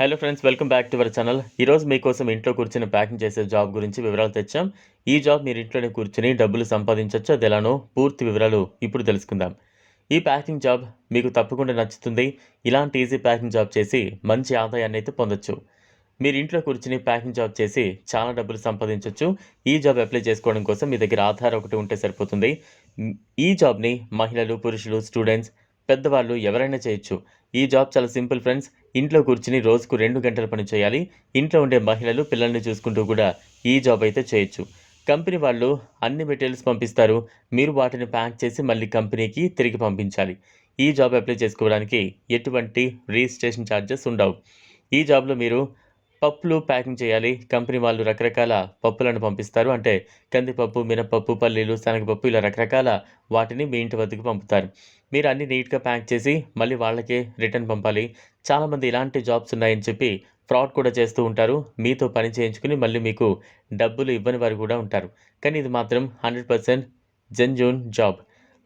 Hello friends welcome back to our channel ఈరోజు మీకోసం ఇంట్లో కూర్చొని ప్యాకింగ్ చేసే జాబ్ గురించి వివరాలు తెచ్చాం. ఈ జాబ్ మీరు ఇంట్లోనే కూర్చొని డబ్బులు సంపాదించవచ్చు అది ఎలానో పూర్తి వివరాలు ఇప్పుడు తెలుసుకుందాం. ఈ ప్యాకింగ్ జాబ్ మీకు తప్పకుండా నచ్చుతుంది. ఇలాంటి ఈజీ ప్యాకింగ్ జాబ్ చేసి మంచి ఆదాయాన్ని అయితే పొందొచ్చు. మీరు ఇంట్లో కూర్చుని ప్యాకింగ్ జాబ్ చేసి చాలా డబ్బులు సంపాదించవచ్చు ఈ జాబ్ అప్లై చేసుకోవడం కోసం మీ దగ్గర ఆధార్ ఒకటి ఉంటే సరిపోతుంది. ఈ జాబ్ని మహిళలు పురుషులు స్టూడెంట్స్ పెద్దవాళ్ళు ఎవరైనా చేయొచ్చు. ఈ జాబ్ చాలా సింపుల్ ఫ్రెండ్స్. ఇంట్లో కూర్చుని రోజుకు రెండు గంటల పని చేయాలి. ఇంట్లో ఉండే మహిళలు పిల్లల్ని చూసుకుంటూ కూడా ఈ జాబ్ అయితే చేయొచ్చు. కంపెనీ వాళ్ళు అన్ని మెటీరియల్స్ పంపిస్తారు. మీరు వాటిని ప్యాక్ చేసి మళ్ళీ కంపెనీకి తిరిగి పంపించాలి. ఈ జాబ్ అప్లై చేసుకోవడానికి ఎటువంటి రిజిస్ట్రేషన్ ఛార్జెస్ ఉండవు. ఈ జాబ్లో మీరు పప్పులు ప్యాకింగ్ చేయాలి. కంపెనీ వాళ్ళు రకరకాల పప్పులను పంపిస్తారు. అంటే కందిపప్పు మినపప్పు పల్లీలు శనగపప్పు ఇలా రకరకాల వాటిని మీ ఇంటి వద్దకు పంపుతారు. మీరు అన్ని నీట్గా ప్యాక్ చేసి మళ్ళీ వాళ్ళకే రిటర్న్ పంపాలి. చాలామంది ఇలాంటి జాబ్స్ ఉన్నాయని చెప్పి ఫ్రాడ్ కూడా చేస్తూ ఉంటారు. మీతో పని చేయించుకుని మళ్ళీ మీకు డబ్బులు ఇవ్వని వారు కూడా ఉంటారు. కానీ ఇది మాత్రం హండ్రెడ్ పర్సెంట్ జెన్జూన్ జాబ్.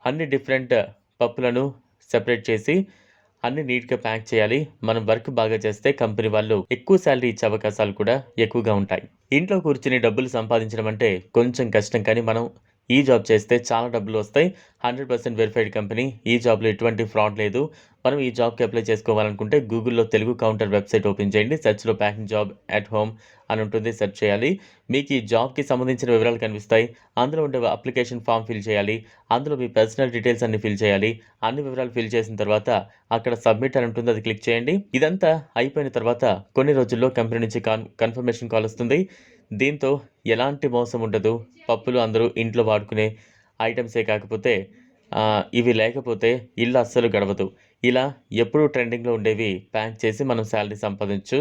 అన్ని డిఫరెంట్ పప్పులను సెపరేట్ చేసి అన్ని నీట్గా ప్యాక్ చేయాలి. మనం వర్క్ బాగా చేస్తే కంపెనీ వాళ్ళు ఎక్కువ శాలరీ ఇచ్చే అవకాశాలు కూడా ఎక్కువగా ఉంటాయి. ఇంట్లో కూర్చుని డబ్బులు సంపాదించడం అంటే కొంచెం కష్టం కానీ మనం ఈ జాబ్ చేస్తే చాలా డబ్బులు వస్తాయి. Hundred percent verified company. ఈ జాబ్లో ఎటువంటి ఫ్రాడ్ లేదు. మనం ఈ జాబ్కి అప్లై చేసుకోవాలనుకుంటే గూగుల్లో తెలుగు కౌంటర్ వెబ్సైట్ ఓపెన్ చేయండి. సెర్చ్లో ప్యాకింగ్ జాబ్ అట్ హోమ్ అని ఉంటుంది. సెర్చ్ చేయాలి. మీకు ఈ జాబ్కి సంబంధించిన వివరాలు కనిపిస్తాయి. అందులో ఉండే అప్లికేషన్ ఫామ్ ఫిల్ చేయాలి. అందులో మీ పర్సనల్ డీటెయిల్స్ అన్ని ఫిల్ చేయాలి. అన్ని వివరాలు ఫిల్ చేసిన తర్వాత అక్కడ సబ్మిట్ అని ఉంటుంది. అది క్లిక్ చేయండి. ఇదంతా అయిపోయిన తర్వాత కొన్ని రోజుల్లో కంపెనీ నుంచి కాన్ కన్ఫర్మేషన్ కాల్ వస్తుంది. దీంతో ఎలాంటి మోసం ఉండదు. పప్పులు అందరూ ఇంట్లో వాడుకునే ఐటమ్సే కాకపోతే ఇవి లేకపోతే ఇల్లు అస్సలు గడవదు. ఇలా ఎప్పుడూ ట్రెండింగ్లో ఉండేవి ప్యాక్ చేసి మనం శాలరీ సంపాదించు.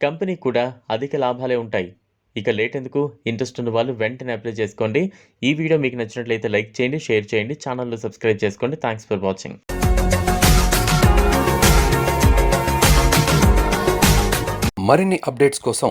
కంపెనీ కూడా అధిక లాభాలే ఉంటాయి. ఇక లేట్ ఎందుకు? ఇంట్రెస్ట్ ఉన్న వాళ్ళు వెంటనే అప్లై చేసుకోండి. ఈ వీడియో మీకు నచ్చినట్లయితే లైక్ చేయండి షేర్ చేయండి ఛానల్లో సబ్స్క్రైబ్ చేసుకోండి. Thanks for watching. మరిన్ని అప్డేట్స్ కోసం